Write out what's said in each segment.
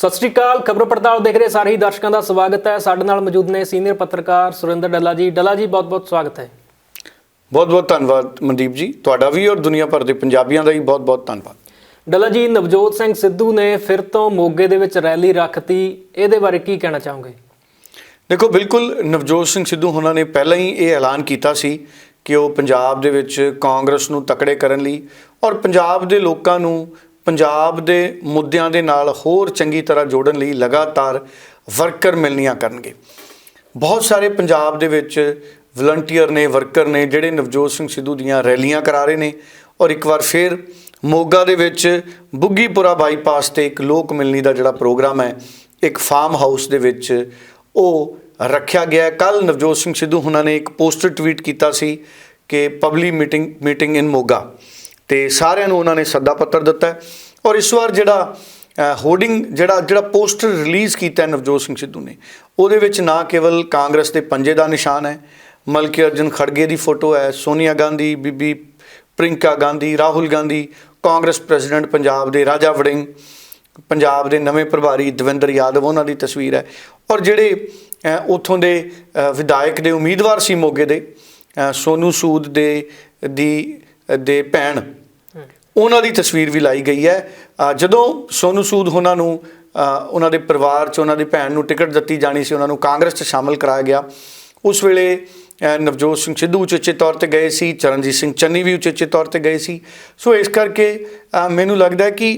ਸਤਿ ਸ਼੍ਰੀ ਅਕਾਲ ਖਬਰ ਪੜਤਾਲ ਦੇਖ ਰਹੇ ਸਾਰੇ ਹੀ ਦਰਸ਼ਕਾਂ ਦਾ ਸਵਾਗਤ ਹੈ। ਸਾਡੇ ਨਾਲ ਮੌਜੂਦ ਨੇ ਸੀਨੀਅਰ ਪੱਤਰਕਾਰ ਸੁਰਿੰਦਰ ਡੱਲਾ ਜੀ। ਡੱਲਾ ਜੀ ਬਹੁਤ-ਬਹੁਤ ਸਵਾਗਤ ਹੈ। ਬਹੁਤ-ਬਹੁਤ ਧੰਨਵਾਦ ਮਨਦੀਪ ਜੀ। ਤੁਹਾਡਾ ਵੀ ਔਰ ਦੁਨੀਆ ਭਰ ਦੇ ਪੰਜਾਬੀਆਂ ਦਾ ਵੀ ਬਹੁਤ-ਬਹੁਤ ਧੰਨਵਾਦ। ਡੱਲਾ ਜੀ ਨਵਜੋਤ ਸਿੰਘ ਸਿੱਧੂ ਨੇ ਫਿਰ ਤੋਂ ਮੋਗੇ ਦੇ ਵਿੱਚ ਰੈਲੀ ਰੱਖਤੀ। ਇਹਦੇ ਬਾਰੇ ਕੀ ਕਹਿਣਾ ਚਾਹੋਗੇ? ਦੇਖੋ ਬਿਲਕੁਲ ਨਵਜੋਤ ਸਿੰਘ ਸਿੱਧੂ ਉਹਨਾਂ ਨੇ ਪਹਿਲਾਂ ਹੀ ਇਹ ਐਲਾਨ ਕੀਤਾ ਸੀ ਕਿ ਉਹ ਪੰਜਾਬ ਦੇ ਵਿੱਚ ਕਾਂਗਰਸ ਨੂੰ ਤਕੜੇ ਕਰਨ ਲਈ ਔਰ ਪੰਜਾਬ ਦੇ ਲੋਕਾਂ ਨੂੰ ਪੰਜਾਬ ਦੇ ਮੁੱਦਿਆਂ ਦੇ ਨਾਲ ਹੋਰ ਚੰਗੀ ਤਰ੍ਹਾਂ ਜੋੜਨ ਲਈ ਲਗਾਤਾਰ ਵਰਕਰ ਮਿਲਣੀਆਂ ਕਰਨਗੇ। ਬਹੁਤ ਸਾਰੇ ਪੰਜਾਬ ਦੇ ਵਿੱਚ ਵਲੰਟੀਅਰ ਨੇ ਵਰਕਰ ਨੇ, ਜਿਹੜੇ ਨਵਜੋਤ ਸਿੰਘ ਸਿੱਧੂ ਦੀਆਂ ਰੈਲੀਆਂ ਕਰਾ ਰਹੇ ਨੇ ਔਰ ਇੱਕ ਵਾਰ ਫਿਰ ਮੋਗਾ ਦੇ ਵਿੱਚ ਬੁੱਗੀਪੁਰਾ ਬਾਈਪਾਸ ਤੇ ਇੱਕ ਲੋਕ ਮਿਲਣੀ ਦਾ ਜਿਹੜਾ ਪ੍ਰੋਗਰਾਮ ਹੈ, ਇੱਕ ਫਾਰਮ ਹਾਊਸ ਦੇ ਵਿੱਚ ਉਹ ਰੱਖਿਆ ਗਿਆ ਕੱਲ ਨਵਜੋਤ ਸਿੰਘ ਸਿੱਧੂ ਉਹਨਾਂ ਨੇ ਇੱਕ ਪੋਸਟਰ ਟਵੀਟ ਕੀਤਾ ਸੀ ਕਿ public meeting meeting in Moga. ਤੇ ਸਾਰਿਆਂ ਨੂੰ ਉਹਨਾਂ ਨੇ ਸੱਦਾ ਪੱਤਰ ਦਿੱਤਾ ਔਰ ਇਸ ਵਾਰ ਜਿਹੜਾ ਹੋਰਡਿੰਗ ਜਿਹੜਾ ਜਿਹੜਾ ਪੋਸਟਰ ਰਿਲੀਜ਼ ਕੀਤਾ ਨਵਜੋਤ ਸਿੰਘ ਸਿੱਧੂ ਨੇ ਉਹਦੇ ਵਿੱਚ ਨਾ ਕੇਵਲ ਕਾਂਗਰਸ ਦੇ ਪੰਜੇ ਦਾ ਨਿਸ਼ਾਨ ਹੈ ਮਲਕੀ ਅਰਜਨ ਖੜਗੇ ਦੀ ਫੋਟੋ ਹੈ ਸੋਨੀਆ ਗਾਂਧੀ ਬੀਬੀ ਪ੍ਰਿੰਕਾ ਗਾਂਧੀ ਰਾਹੁਲ ਗਾਂਧੀ ਕਾਂਗਰਸ ਪ੍ਰੈਜ਼ੀਡੈਂਟ ਪੰਜਾਬ ਦੇ ਰਾਜਾ ਵੜਿੰਗ ਪੰਜਾਬ ਦੇ ਨਵੇਂ ਪ੍ਰਭਾਰੀ ਦਵਿੰਦਰ ਯਾਦਵ ਉਹਨਾਂ ਦੀ ਤਸਵੀਰ ਹੈ। ਔਰ ਜਿਹੜੇ ਅ, ਉੱਥੋਂ ਦੇ ਵਿਧਾਇਕ ਦੇ ਉਮੀਦਵਾਰ ਸੀ ਮੋਗੇ ਦੇ ਅ, ਸੋਨੂ ਸੂਦ ਦੇ ਦੀ ਦੇ ਭੈਣ ਉਹਨਾਂ ਦੀ ਤਸਵੀਰ ਵੀ ਲਾਈ ਗਈ ਹੈ। ਜਦੋਂ ਸੋਨੂ ਸੂਦ ਉਹਨਾਂ ਨੂੰ ਉਹਨਾਂ ਦੇ ਪਰਿਵਾਰ 'ਚ ਉਹਨਾਂ ਦੀ ਭੈਣ ਨੂੰ ਟਿਕਟ ਦਿੱਤੀ ਜਾਣੀ ਸੀ, ਉਹਨਾਂ ਨੂੰ ਕਾਂਗਰਸ 'ਚ ਸ਼ਾਮਲ ਕਰਾਇਆ ਗਿਆ। ਉਸ ਵੇਲੇ ਨਵਜੋਤ ਸਿੰਘ ਸਿੱਧੂ ਉਚੇਚੇ ਤੌਰ ਤੇ ਗਏ ਸੀ, ਚਰਨਜੀਤ ਸਿੰਘ ਚੰਨੀ ਵੀ ਉਚੇਚੇ ਤੌਰ ਤੇ ਗਏ ਸੀ। ਸੋ ਇਸ ਕਰਕੇ ਮੈਨੂੰ ਲੱਗਦਾ ਹੈ ਕਿ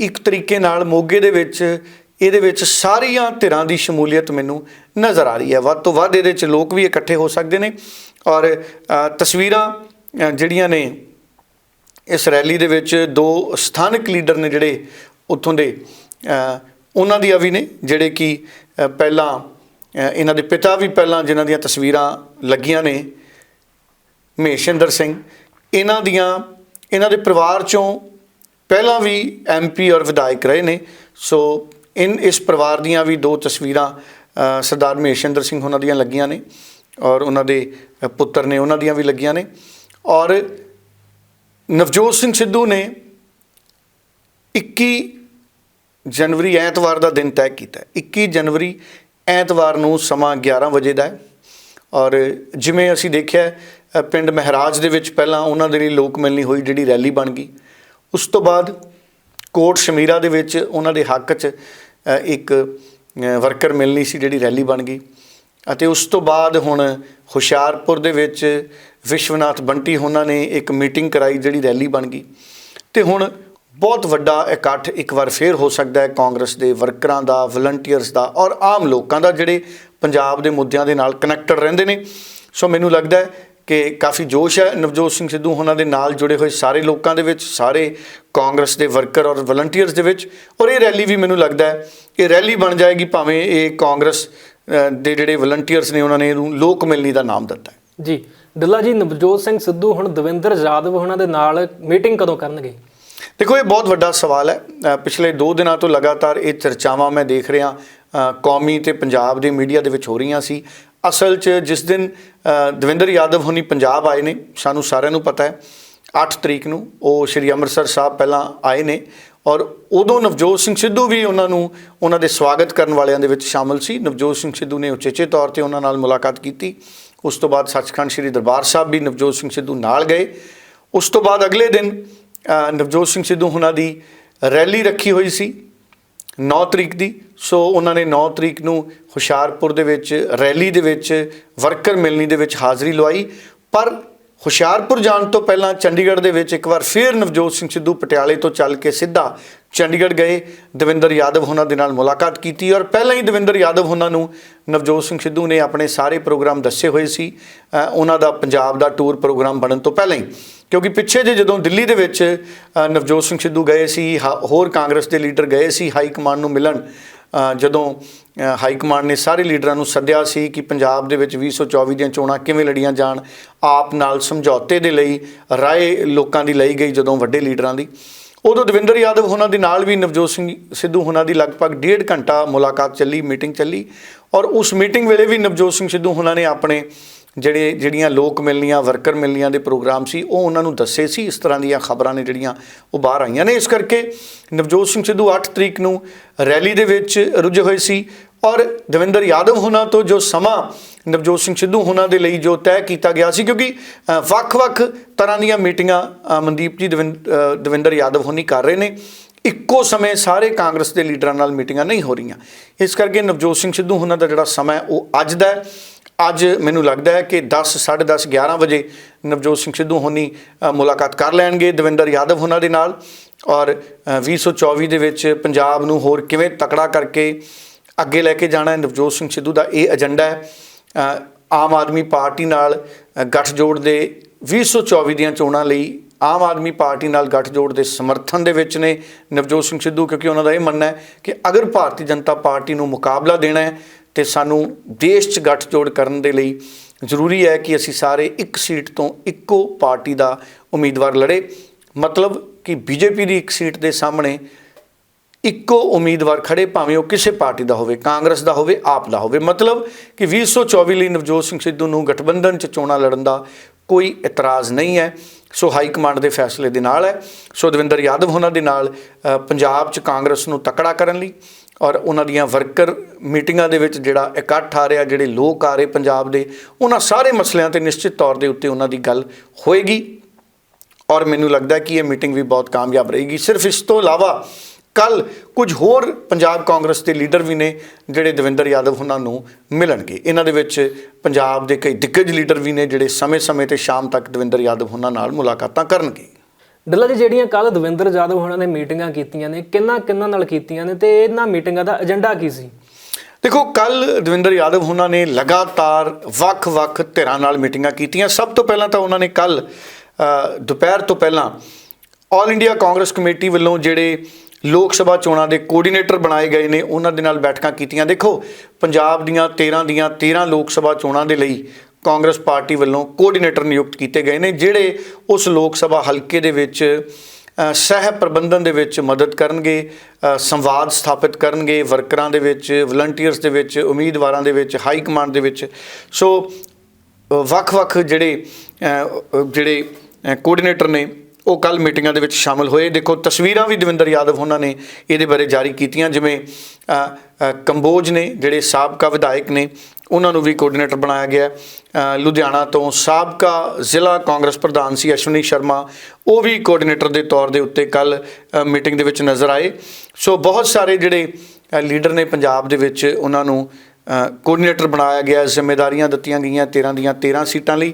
ਇੱਕ ਤਰੀਕੇ ਨਾਲ ਮੋਗੇ ਦੇ ਵਿੱਚ, ਇਹਦੇ ਵਿੱਚ ਸਾਰੀਆਂ ਧਿਰਾਂ ਦੀ ਸ਼ਮੂਲੀਅਤ ਮੈਨੂੰ ਨਜ਼ਰ ਆ ਰਹੀ ਹੈ। ਵੱਧ ਤੋਂ ਵੱਧ ਇਹਦੇ ਵਿੱਚ ਲੋਕ ਵੀ ਇਕੱਠੇ ਹੋ ਸਕਦੇ ਨੇ ਔਰ ਤਸਵੀਰਾਂ ਜਿਹੜੀਆਂ ਨੇ ਇਸ ਰੈਲੀ ਦੇ ਵਿੱਚ ਦੋ ਸਥਾਨਕ ਲੀਡਰ ਨੇ ਜਿਹੜੇ ਉੱਥੋਂ ਦੇ ਉਹਨਾਂ ਦੀਆਂ ਵੀ ਨੇ ਜਿਹੜੇ ਕਿ ਪਹਿਲਾਂ ਇਹਨਾਂ ਦੇ ਪਿਤਾ ਵੀ ਪਹਿਲਾਂ ਜਿਨ੍ਹਾਂ ਦੀਆਂ ਤਸਵੀਰਾਂ ਲੱਗੀਆਂ ਨੇ ਮਹੇਸ਼ਿੰਦਰ ਸਿੰਘ। ਇਹਨਾਂ ਦੀਆਂ ਇਹਨਾਂ ਦੇ ਪਰਿਵਾਰ ਚੋਂ ਪਹਿਲਾਂ ਵੀ ਐਮਪੀ ਔਰ ਵਿਧਾਇਕ ਰਹੇ ਨੇ। ਸੋ ਇਨ ਇਸ ਪਰਿਵਾਰ ਦੀਆਂ ਵੀ ਦੋ ਤਸਵੀਰਾਂ ਅ, ਸਰਦਾਰ ਮਹੇਸ਼ਿੰਦਰ ਸਿੰਘ ਉਹਨਾਂ ਦੀਆਂ ਲੱਗੀਆਂ ਨੇ ਔਰ ਉਹਨਾਂ ਦੇ ਪੁੱਤਰ ਨੇ ਉਹਨਾਂ ਦੀਆਂ ਵੀ ਲੱਗੀਆਂ ਨੇ। ਔਰ ਨਵਜੋਤ ਸਿੰਘ ਸਿੱਧੂ ਨੇ 21 ਜਨਵਰੀ ਐਤਵਾਰ ਦਾ ਦਿਨ ਤੈਅ ਕੀਤਾ ਹੈ। 21 ਜਨਵਰੀ ਐਤਵਾਰ ਨੂੰ ਸਮਾਂ 11 ਵਜੇ ਦਾ ਹੈ ਔਰ ਜਿਵੇਂ ਅਸੀਂ ਦੇਖਿਆ ਪਿੰਡ ਮਹਿਰਾਜ ਦੇ ਵਿੱਚ ਪਹਿਲਾਂ ਉਹਨਾਂ ਦੇ ਲਈ ਲੋਕ ਮਿਲਣੀ ਹੋਈ ਜਿਹੜੀ ਰੈਲੀ ਬਣ ਗਈ ਉਸ ਤੋਂ ਬਾਅਦ ਕੋਟ ਸ਼ਮੀਰਾ ਦੇ ਵਿੱਚ ਉਹਨਾਂ ਦੇ ਹੱਕ 'ਚ ਇੱਕ ਵਰਕਰ ਮਿਲਣੀ ਸੀ ਜਿਹੜੀ ਰੈਲੀ ਬਣ ਗਈ ਅਤੇ ਉਸ ਤੋਂ ਬਾਅਦ ਹੁਣ ਹੁਸ਼ਿਆਰਪੁਰ ਦੇ ਵਿੱਚ ਵਿਸ਼ਵਨਾਥ ਬੰਟੀ ਉਹਨਾਂ ਨੇ ਇੱਕ ਮੀਟਿੰਗ ਕਰਾਈ ਜਿਹੜੀ ਰੈਲੀ ਬਣ ਗਈ। ਤੇ ਹੁਣ ਬਹੁਤ ਵੱਡਾ ਇਕੱਠ ਇੱਕ ਵਾਰ ਫੇਰ ਹੋ ਸਕਦਾ ਹੈ ਕਾਂਗਰਸ ਦੇ ਵਰਕਰਾਂ ਦਾ ਵਲੰਟੀਅਰਸ ਦਾ ਔਰ ਆਮ ਲੋਕਾਂ ਦਾ ਜਿਹੜੇ ਪੰਜਾਬ ਦੇ ਮੁੱਦਿਆਂ ਦੇ ਨਾਲ ਕਨੈਕਟਡ ਰਹਿੰਦੇ ਨੇ। ਸੋ ਮੈਨੂੰ ਲੱਗਦਾ ਹੈ ਕਿ ਕਾਫੀ ਜੋਸ਼ ਹੈ ਨਵਜੋਤ ਸਿੰਘ ਸਿੱਧੂ ਉਹਨਾਂ ਦੇ ਨਾਲ ਜੁੜੇ ਹੋਏ ਸਾਰੇ ਲੋਕਾਂ ਦੇ ਵਿੱਚ, ਸਾਰੇ ਕਾਂਗਰਸ ਦੇ ਵਰਕਰ ਔਰ ਵਲੰਟੀਅਰਸ ਦੇ ਵਿੱਚ ਔਰ ਇਹ ਰੈਲੀ ਵੀ ਮੈਨੂੰ ਲੱਗਦਾ ਹੈ, ਇਹ ਰੈਲੀ ਬਣ ਜਾਏਗੀ ਭਾਵੇਂ ਇਹ ਕਾਂਗਰਸ ਦੇ ਜਿਹੜੇ ਵਲੰਟੀਅਰਸ ਨੇ ਉਹਨਾਂ ਨੇ ਇਹਨੂੰ ਲੋਕ ਮਿਲਣੀ ਦਾ ਨਾਮ ਦਿੱਤਾ ਹੈ। ਜੀ। ਡੱਲਾ ਜੀ, ਨਵਜੋਤ ਸਿੰਘ ਸਿੱਧੂ ਹੁਣ ਦਵਿੰਦਰ ਯਾਦਵ ਉਹਨਾਂ ਦੇ ਨਾਲ ਮੀਟਿੰਗ ਕਦੋਂ ਕਰਨਗੇ? ਦੇਖੋ, ਇਹ ਬਹੁਤ ਵੱਡਾ ਸਵਾਲ ਹੈ। ਪਿਛਲੇ 2 ਦਿਨਾਂ ਤੋਂ ਲਗਾਤਾਰ ਇਹ ਚਰਚਾਵਾਂ ਮੈਂ ਦੇਖ ਰਿਹਾ। ਕੌਮੀ ਤੇ ਪੰਜਾਬ ਦੇ ਮੀਡੀਆ ਦੇ ਵਿੱਚ ਹੋ ਰਹੀਆਂ ਸੀ। ਅਸਲ 'ਚ ਜਿਸ ਦਿਨ ਦਵਿੰਦਰ ਯਾਦਵ ਹੁਣੀ ਪੰਜਾਬ ਆਏ ਨੇ, ਸਾਨੂੰ ਸਾਰਿਆਂ ਨੂੰ ਪਤਾ ਹੈ 8 ਤਰੀਕ ਨੂੰ ਉਹ ਸ਼੍ਰੀ ਅੰਮ੍ਰਿਤਸਰ ਸਾਹਿਬ ਪਹਿਲਾਂ ਆਏ ਨੇ ਔਰ ਉਦੋਂ ਨਵਜੋਤ ਸਿੰਘ ਸਿੱਧੂ ਵੀ ਉਹਨਾਂ ਨੂੰ, ਉਹਨਾਂ ਦੇ ਸਵਾਗਤ ਕਰਨ ਵਾਲਿਆਂ ਦੇ ਵਿੱਚ ਸ਼ਾਮਲ ਸੀ। ਨਵਜੋਤ ਸਿੰਘ ਸਿੱਧੂ ਨੇ ਉਚੇਚੇ ਤੌਰ ਤੇ ਉਹਨਾਂ ਨਾਲ ਮੁਲਾਕਾਤ ਕੀਤੀ। ਉਸ ਤੋਂ ਬਾਅਦ ਸੱਚਖੰਡ ਸ਼੍ਰੀ ਦਰਬਾਰ ਸਾਹਿਬ ਵੀ ਨਵਜੋਤ ਸਿੰਘ ਸਿੱਧੂ ਨਾਲ ਗਏ। ਉਸ ਤੋਂ ਬਾਅਦ ਅਗਲੇ ਦਿਨ ਨਵਜੋਤ ਸਿੰਘ ਸਿੱਧੂ ਉਹਨਾਂ ਦੀ ਰੈਲੀ ਰੱਖੀ ਹੋਈ ਸੀ 9 ਤਰੀਕ ਦੀ। ਸੋ ਉਹਨਾਂ ਨੇ 9 ਤਰੀਕ ਨੂੰ ਹੁਸ਼ਿਆਰਪੁਰ ਦੇ ਵਿੱਚ ਰੈਲੀ ਦੇ ਵਿੱਚ ਵਰਕਰ ਮਿਲਣੀ ਦੇ ਵਿੱਚ ਹਾਜ਼ਰੀ ਲਵਾਈ। ਪਰ ਹੁਸ਼ਿਆਰਪੁਰ ਜਾਣ ਤੋਂ ਪਹਿਲਾਂ ਚੰਡੀਗੜ੍ਹ ਦੇ ਵਿੱਚ ਇੱਕ ਵਾਰ ਫਿਰ ਨਵਜੋਤ ਸਿੰਘ ਸਿੱਧੂ ਪਟਿਆਲੇ ਤੋਂ ਚੱਲ ਕੇ ਸਿੱਧਾ ਚੰਡੀਗੜ੍ਹ ਗਏ, ਦਵਿੰਦਰ ਯਾਦਵ ਉਹਨਾਂ ਦੇ ਨਾਲ ਮੁਲਾਕਾਤ ਕੀਤੀ ਔਰ ਪਹਿਲਾਂ ਹੀ ਦਵਿੰਦਰ ਯਾਦਵ ਉਹਨਾਂ ਨੂੰ ਨਵਜੋਤ ਸਿੰਘ ਸਿੱਧੂ ਨੇ ਆਪਣੇ ਸਾਰੇ ਪ੍ਰੋਗਰਾਮ ਦੱਸੇ ਹੋਏ ਸੀ। ਉਹਨਾਂ ਦਾ ਪੰਜਾਬ ਦਾ ਟੂਰ ਪ੍ਰੋਗਰਾਮ ਬਣਨ ਤੋਂ ਪਹਿਲਾਂ ਹੀ। ਕਿਉਂਕਿ ਪਿੱਛੇ ਜੇ ਜਦੋਂ ਦਿੱਲੀ ਦੇ ਵਿੱਚ ਨਵਜੋਤ ਸਿੰਘ ਸਿੱਧੂ ਗਏ ਸੀ, ਹਾ- ਹੋਰ ਕਾਂਗਰਸ ਦੇ ਲੀਡਰ ਗਏ ਸੀ ਹਾਈ ਕਮਾਂਡ ਨੂੰ ਮਿਲਣ ਜਦੋਂ ਹਾਈ ਕਮਾਂਡ ਨੇ ਸਾਰੇ ਲੀਡਰਾਂ ਨੂੰ ਸੱਦਿਆ ਸੀ ਕਿ ਪੰਜਾਬ ਦੇ ਵਿੱਚ 2024 ਦੀਆਂ ਚੋਣਾਂ ਕਿਵੇਂ ਲੜੀਆਂ ਜਾਣ, ਆਪ ਨਾਲ ਸਮਝੌਤੇ ਦੇ ਲਈ, ਰਾਏ ਲੋਕਾਂ ਦੀ ਲਈ ਗਈ ਜਦੋਂ ਵੱਡੇ ਲੀਡਰਾਂ ਦੀ। ਉਦੋਂ ਦਵਿੰਦਰ ਯਾਦਵ ਉਹਨਾਂ ਦੇ ਨਾਲ ਵੀ ਨਵਜੋਤ ਸਿੰਘ ਸਿੱਧੂ ਉਹਨਾਂ ਦੀ ਲਗਭਗ ਡੇਢ ਘੰਟਾ ਮੁਲਾਕਾਤ ਚੱਲੀ, ਮੀਟਿੰਗ ਚੱਲੀ ਔਰ ਉਸ ਮੀਟਿੰਗ ਵੇਲੇ ਵੀ ਨਵਜੋਤ ਸਿੰਘ ਸਿੱਧੂ ਉਹਨਾਂ ਨੇ ਆਪਣੇ ਜਿਹੜੇ, ਜਿਹੜੀਆਂ ਲੋਕ ਮਿਲਣੀਆਂ, ਵਰਕਰ ਮਿਲਣੀਆਂ ਦੇ ਪ੍ਰੋਗਰਾਮ ਸੀ, ਉਹ ਉਹਨਾਂ ਨੂੰ ਦੱਸੇ ਸੀ, ਇਸ ਤਰ੍ਹਾਂ ਦੀਆਂ ਖਬਰਾਂ ਨੇ ਜਿਹੜੀਆਂ ਉਹ ਬਾਹਰ ਆਈਆਂ ਨੇ। ਇਸ ਕਰਕੇ ਨਵਜੋਤ ਸਿੰਘ ਸਿੱਧੂ 8 ਤਰੀਕ ਨੂੰ ਰੈਲੀ ਦੇ ਵਿੱਚ ਰੁੱਝੇ ਹੋਏ ਸੀ। ਔਰ ਦਵਿੰਦਰ ਯਾਦਵ ਹੋਣਾ ਤੋਂ ਜੋ ਸਮਾਂ ਨਵਜੋਤ ਸਿੰਘ ਸਿੱਧੂ ਹੋਣਾ ਦੇ ਲਈ ਜੋ ਤੈਅ ਕੀਤਾ ਗਿਆ ਸੀ ਕਿਉਂਕਿ ਵੱਖ-ਵੱਖ ਤਰ੍ਹਾਂ ਦੀਆਂ ਮੀਟਿੰਗਾਂ ਮਨਦੀਪ ਜੀ ਦਵਿੰ- ਦਵਿੰਦਰ ਯਾਦਵ ਹੋਣੀ ਕਰ ਰਹੇ ਨੇ। ਇੱਕੋ ਸਮੇਂ ਸਾਰੇ ਕਾਂਗਰਸ ਦੇ ਲੀਡਰਾਂ ਨਾਲ ਮੀਟਿੰਗਾਂ ਨਹੀਂ ਹੋ ਰਹੀਆਂ। ਇਸ ਕਰਕੇ ਨਵਜੋਤ ਸਿੰਘ ਸਿੱਧੂ ਹੋਣਾ ਦਾ ਜਿਹੜਾ ਸਮਾਂ ਉਹ ਅੱਜ ਦਾ ਅੱਜ ਮੈਨੂੰ ਲੱਗਦਾ ਹੈ ਕਿ 10 10:30 11 ਵਜੇ ਨਵਜੋਤ ਸਿੰਘ ਸਿੱਧੂ ਹੋਣੀ ਮੁਲਾਕਾਤ ਕਰ ਲੈਣਗੇ ਦਵਿੰਦਰ ਯਾਦਵ ਹੋਣਾ ਦੇ ਨਾਲ। ਔਰ ਅ, 2024 ਦੇ ਵਿੱਚ ਪੰਜਾਬ ਨੂੰ ਹੋਰ ਕਿਵੇਂ ਤਕੜਾ ਕਰਕੇ ਅੱਗੇ ਲੈ ਕੇ ਜਾਣਾ ਨਵਜੋਤ ਸਿੰਘ ਸਿੱਧੂ ਦਾ ਇਹ ਏਜੰਡਾ ਹੈ। ਆਮ ਆਦਮੀ ਪਾਰਟੀ ਨਾਲ ਅ, ਗੱਠਜੋੜ ਦੇ 2024 ਦੀਆਂ ਚੋਣਾਂ ਲਈ ਆਮ ਆਦਮੀ ਪਾਰਟੀ ਨਾਲ ਗੱਠਜੋੜ ਦੇ ਸਮਰਥਨ ਦੇ ਵਿੱਚ ਨੇ ਨਵਜੋਤ ਸਿੰਘ ਸਿੱਧੂ ਕਿਉਂਕਿ ਉਹਨਾਂ ਦਾ ਇਹ ਮੰਨਣਾ ਹੈ ਕਿ ਅਗਰ ਭਾਰਤੀ ਜਨਤਾ ਪਾਰਟੀ ਨੂੰ ਮੁਕਾਬਲਾ ਦੇਣਾ ਹੈ ਤੇ ਸਾਨੂੰ ਦੇਸ਼ 'ਚ ਗੱਠਜੋੜ ਕਰਨ ਦੇ ਲਈ ਜ਼ਰੂਰੀ ਹੈ ਕਿ ਅਸੀਂ ਸਾਰੇ ਇੱਕ ਸੀਟ ਤੋਂ ਇੱਕੋ ਪਾਰਟੀ ਦਾ ਉਮੀਦਵਾਰ ਲੜੇ। ਮਤਲਬ ਕਿ ਬੀਜੇਪੀ ਦੀ ਇੱਕ ਸੀਟ ਦੇ ਸਾਹਮਣੇ ਇੱਕੋ ਉਮੀਦਵਾਰ ਖੜੇ, ਭਾਵੇਂ ਉਹ ਕਿਸੇ ਪਾਰਟੀ ਦਾ ਹੋਵੇ, ਕਾਂਗਰਸ ਦਾ ਹੋਵੇ, ਆਪ ਦਾ ਹੋਵੇ। ਮਤਲਬ ਕਿ 2024 ਲਈ ਨਵਜੋਤ ਸਿੰਘ ਸਿੱਧੂ ਨੂੰ ਗਠਬੰਧਨ 'ਚ ਚੋਣਾਂ ਲੜਨ ਦਾ ਕੋਈ ਇਤਰਾਜ਼ ਨਹੀਂ ਹੈ। ਸੋ ਹਾਈ ਕਮਾਂਡ ਦੇ ਫੈਸਲੇ ਦੇ ਨਾਲ ਹੈ। ਸੋ ਦਵਿੰਦਰ ਯਾਦਵ ਉਹਨਾਂ ਦੇ ਨਾਲ ਪੰਜਾਬ 'ਚ ਕਾਂਗਰਸ ਨੂੰ ਤਕੜਾ ਕਰਨ ਲਈ ਔਰ ਉਹਨਾਂ ਦੀਆਂ ਵਰਕਰ ਮੀਟਿੰਗਾਂ ਦੇ ਵਿੱਚ ਜਿਹੜਾ ਇਕੱਠ ਆ ਰਿਹਾ, ਜਿਹੜੇ ਲੋਕ ਆ ਰਹੇ ਪੰਜਾਬ ਦੇ, ਉਹਨਾਂ ਸਾਰੇ ਮਸਲਿਆਂ ਤੇ ਨਿਸ਼ਚਿਤ ਤੌਰ ਦੇ ਉੱਤੇ ਉਹਨਾਂ ਦੀ ਗੱਲ ਹੋਏਗੀ। ਔਰ ਮੈਨੂੰ ਲੱਗਦਾ ਕਿ ਇਹ ਮੀਟਿੰਗ ਵੀ ਬਹੁਤ ਕਾਮਯਾਬ ਰਹੇਗੀ। ਸਿਰਫ ਇਸ ਤੋਂ ਇਲਾਵਾ ਕੱਲ ਕੁਝ ਹੋਰ ਪੰਜਾਬ ਕਾਂਗਰਸ ਦੇ ਲੀਡਰ ਵੀ ਨੇ ਜਿਹੜੇ ਦਵਿੰਦਰ ਯਾਦਵ ਉਹਨਾਂ ਨੂੰ ਮਿਲਣਗੇ। ਇਹਨਾਂ ਦੇ ਵਿੱਚ ਪੰਜਾਬ ਦੇ ਕਈ ਦਿੱਗਜ ਲੀਡਰ ਵੀ ਨੇ ਜਿਹੜੇ ਸਮੇਂ-ਸਮੇਂ ਤੇ ਸ਼ਾਮ ਤੱਕ ਦਵਿੰਦਰ ਯਾਦਵ ਉਹਨਾਂ ਨਾਲ ਮੁਲਾਕਾਤਾਂ ਕਰਨਗੇ। ਡੱਲਾ ਜੀ ਜਿਹੜੀਆਂ ਕੱਲ ਦਵਿੰਦਰ ਯਾਦਵ ਹੋਣਾ ਨੇ ਮੀਟਿੰਗਾਂ ਕੀਤੀਆਂ ਨੇ ਕਿੰਨਾ ਕਿੰਨਾ ਨਾਲ ਕੀਤੀਆਂ ਨੇ ਤੇ ਇਹਨਾਂ ਮੀਟਿੰਗਾਂ ਦਾ ਏਜੰਡਾ ਕੀ ਸੀ? ਦੇਖੋ ਕੱਲ ਦਵਿੰਦਰ ਯਾਦਵ ਉਹਨਾਂ ਨੇ ਲਗਾਤਾਰ ਵੱਖ-ਵੱਖ ਧਿਰਾਂ ਨਾਲ ਮੀਟਿੰਗਾਂ ਕੀਤੀਆਂ। ਸਭ ਤੋਂ ਪਹਿਲਾਂ ਤਾਂ ਉਹਨਾਂ ਨੇ ਕੱਲ ਦੁਪਹਿਰ ਤੋਂ ਪਹਿਲਾਂ ਆਲ ਇੰਡੀਆ ਕਾਂਗਰਸ ਕਮੇਟੀ ਵੱਲੋਂ ਜਿਹੜੇ ਲੋਕ ਸਭਾ ਚੋਣਾਂ ਦੇ ਕੋਆਰਡੀਨੇਟਰ ਬਣਾਏ ਗਏ ਨੇ, ਉਹਨਾਂ ਦੇ ਨਾਲ ਬੈਠਕਾਂ ਕੀਤੀਆਂ। ਦੇਖੋ, ਪੰਜਾਬ ਦੀਆਂ 13 ਦੀਆਂ 13 ਲੋਕ ਸਭਾ ਚੋਣਾਂ ਦੇ ਲਈ ਕਾਂਗਰਸ ਪਾਰਟੀ ਵੱਲੋਂ ਕੋਆਰਡੀਨੇਟਰ ਨਿਯੁਕਤ ਕੀਤੇ ਗਏ ਨੇ, ਜਿਹੜੇ ਉਸ ਲੋਕ ਸਭਾ ਹਲਕੇ ਦੇ ਵਿੱਚ ਸਹਿ ਪ੍ਰਬੰਧਨ ਦੇ ਵਿੱਚ ਮਦਦ ਕਰਨਗੇ ਸੰਵਾਦ ਸਥਾਪਿਤ ਕਰਨਗੇ, ਵਰਕਰਾਂ ਦੇ ਵਿੱਚ, ਵਲੰਟੀਅਰਸ ਦੇ ਵਿੱਚ, ਉਮੀਦਵਾਰਾਂ ਦੇ ਵਿੱਚ, ਹਾਈ ਕਮਾਂਡ ਦੇ ਵਿੱਚ। ਸੋ, ਵੱਖ-ਵੱਖ ਜਿਹੜੇ ਜਿਹੜੇ ਕੋਆਰਡੀਨੇਟਰ ਨੇ ਉਹ ਕੱਲ ਮੀਟਿੰਗਾਂ ਦੇ ਵਿੱਚ ਸ਼ਾਮਲ ਹੋਏ। ਦੇਖੋ ਤਸਵੀਰਾਂ ਵੀ ਦਵਿੰਦਰ ਯਾਦਵ ਉਹਨਾਂ ਨੇ ਇਹਦੇ ਬਾਰੇ ਜਾਰੀ ਕੀਤੀਆਂ ਜਿਵੇਂ ਕੰਬੋਜ ਨੇ ਜਿਹੜੇ ਸਾਬਕਾ ਵਿਧਾਇਕ ਨੇ ਉਹਨਾਂ ਨੂੰ ਵੀ ਕੋਆਰਡੀਨੇਟਰ ਬਣਾਇਆ ਗਿਆ। ਲੁਧਿਆਣਾ ਤੋਂ ਸਾਬਕਾ ਜ਼ਿਲ੍ਹਾ ਕਾਂਗਰਸ ਪ੍ਰਧਾਨ ਸੀ ਅਸ਼ਵਨੀ ਸ਼ਰਮਾ ਉਹ ਵੀ ਕੋਆਰਡੀਨੇਟਰ ਦੇ ਤੌਰ ਦੇ ਉੱਤੇ ਕੱਲ ਮੀਟਿੰਗ ਦੇ ਵਿੱਚ ਨਜ਼ਰ ਆਏ। ਸੋ ਬਹੁਤ ਸਾਰੇ ਜਿਹੜੇ ਲੀਡਰ ਨੇ ਪੰਜਾਬ ਦੇ ਵਿੱਚ ਉਹਨਾਂ ਨੂੰ ਅ, ਕੋਆਰਡੀਨੇਟਰ ਬਣਾਇਆ ਗਿਆ ਜ਼ਿੰਮੇਵਾਰੀਆਂ ਦਿੱਤੀਆਂ ਗਈਆਂ 13 ਦੀਆਂ 13 ਸੀਟਾਂ ਲਈ।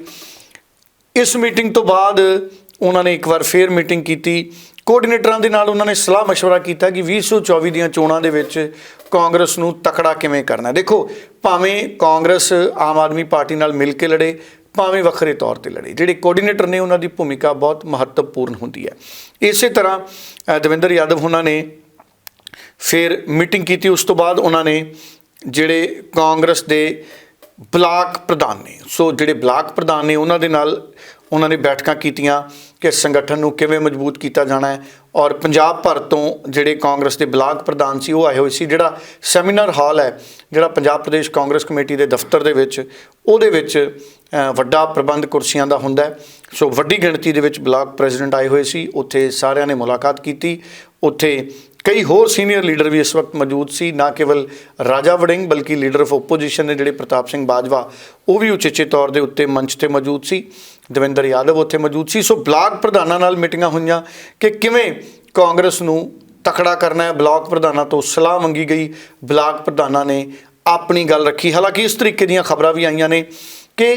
ਇਸ ਮੀਟਿੰਗ ਤੋਂ ਬਾਅਦ ਉਹਨਾਂ ਨੇ ਇੱਕ ਵਾਰ ਫੇਰ ਮੀਟਿੰਗ ਕੀਤੀ ਕੋਆਰਡੀਨੇਟਰਾਂ ਦੇ ਨਾਲ ਉਹਨਾਂ ਨੇ ਸਲਾਹ مشورہ ਕੀਤਾ ਕਿ 2024 ਦੀਆਂ ਚੋਣਾਂ ਦੇ ਵਿੱਚ ਕਾਂਗਰਸ ਨੂੰ ਤਕੜਾ ਕਿਵੇਂ ਕਰਨਾ ਹੈ। ਦੇਖੋ ਭਾਵੇਂ ਕਾਂਗਰਸ ਆਮ ਆਦਮੀ ਪਾਰਟੀ ਨਾਲ ਮਿਲ ਕੇ ਲੜੇ ਭਾਵੇਂ ਵੱਖਰੇ ਤੌਰ ਤੇ ਲੜੇ ਜਿਹੜੇ ਕੋਆਰਡੀਨੇਟਰ ਨੇ ਉਹਨਾਂ ਦੀ ਭੂਮਿਕਾ ਬਹੁਤ ਮਹੱਤਵਪੂਰਨ ਹੁੰਦੀ ਹੈ ਇਸੇ ਤਰ੍ਹਾਂ ਅ, ਦਵਿੰਦਰ ਯਾਦਵ ਉਹਨਾਂ ਨੇ ਫਿਰ ਮੀਟਿੰਗ ਕੀਤੀ ਉਸ ਤੋਂ ਬਾਅਦ ਉਹਨਾਂ ਨੇ ਜਿਹੜੇ ਕਾਂਗਰਸ ਦੇ ਬਲਾਕ ਪ੍ਰਧਾਨ ਨੇ ਸੋ ਜਿਹੜੇ ਬਲਾਕ ਪ੍ਰਧਾਨ ਨੇ ਉਹਨਾਂ ਦੇ ਨਾਲ ਉਹਨਾਂ ਨੇ ਬੈਠਕਾਂ ਕੀਤੀਆਂ ਕਿ ਸੰਗਠਨ ਨੂੰ ਕਿਵੇਂ ਮਜ਼ਬੂਤ ਕੀਤਾ ਜਾਣਾ ਹੈ। ਔਰ ਪੰਜਾਬ ਭਰ ਤੋਂ ਜਿਹੜੇ ਕਾਂਗਰਸ ਦੇ ਬਲਾਕ ਪ੍ਰਧਾਨ ਸੀ, ਉਹ ਆਏ ਹੋਏ ਸੀ। ਜਿਹੜਾ ਸੈਮੀਨਾਰ ਹਾਲ ਹੈ, ਜਿਹੜਾ ਪੰਜਾਬ ਪ੍ਰਦੇਸ਼ ਕਾਂਗਰਸ ਕਮੇਟੀ ਦੇ ਦਫ਼ਤਰ ਦੇ ਵਿੱਚ, ਉਹਦੇ ਵਿੱਚ ਵੱਡਾ ਪ੍ਰਬੰਧ ਕੁਰਸੀਆਂ ਦਾ ਹੁੰਦਾ ਸੋ ਵੱਡੀ ਗਿਣਤੀ ਦੇ ਵਿੱਚ ਬਲਾਕ ਪ੍ਰੈਜ਼ੀਡੈਂਟ ਆਏ ਹੋਏ ਸੀ। ਉੱਥੇ ਸਾਰਿਆਂ ਨੇ ਮੁਲਾਕਾਤ ਕੀਤੀ। ਉੱਥੇ ਕਈ ਹੋਰ ਸੀਨੀਅਰ ਲੀਡਰ ਵੀ ਇਸ ਵਕਤ ਮੌਜੂਦ ਸੀ। ਨਾ ਕੇਵਲ ਰਾਜਾ ਵੜਿੰਗ, ਬਲਕਿ ਲੀਡਰ ਆਫ ਆਪੋਜੀਸ਼ਨ ਨੇ ਜਿਹੜੇ ਪ੍ਰਤਾਪ ਸਿੰਘ ਬਾਜਵਾ, ਉਹ ਵੀ ਉਚੇਚੇ ਤੌਰ ਦੇ ਉੱਤੇ ਮੰਚ ਤੇ ਮੌਜੂਦ ਸੀ। ਦਵਿੰਦਰ ਯਾਦਵ ਉੱਥੇ ਮੌਜੂਦ ਸੀ। ਸੋ ਬਲਾਕ ਪ੍ਰਧਾਨਾਂ ਨਾਲ ਮੀਟਿੰਗਾਂ ਹੋਈਆਂ ਕਿ ਕਿਵੇਂ ਕਾਂਗਰਸ ਨੂੰ ਤਕੜਾ ਕਰਨਾ ਹੈ। ਬਲਾਕ ਪ੍ਰਧਾਨਾਂ ਤੋਂ ਸਲਾਹ ਮੰਗੀ ਗਈ। ਬਲਾਕ ਪ੍ਰਧਾਨਾਂ ਨੇ ਆਪਣੀ ਗੱਲ ਰੱਖੀ। ਹਾਲਾਂਕਿ ਇਸ ਤਰੀਕੇ ਦੀਆਂ ਖਬਰਾਂ ਵੀ ਆਈਆਂ ਨੇ ਕਿ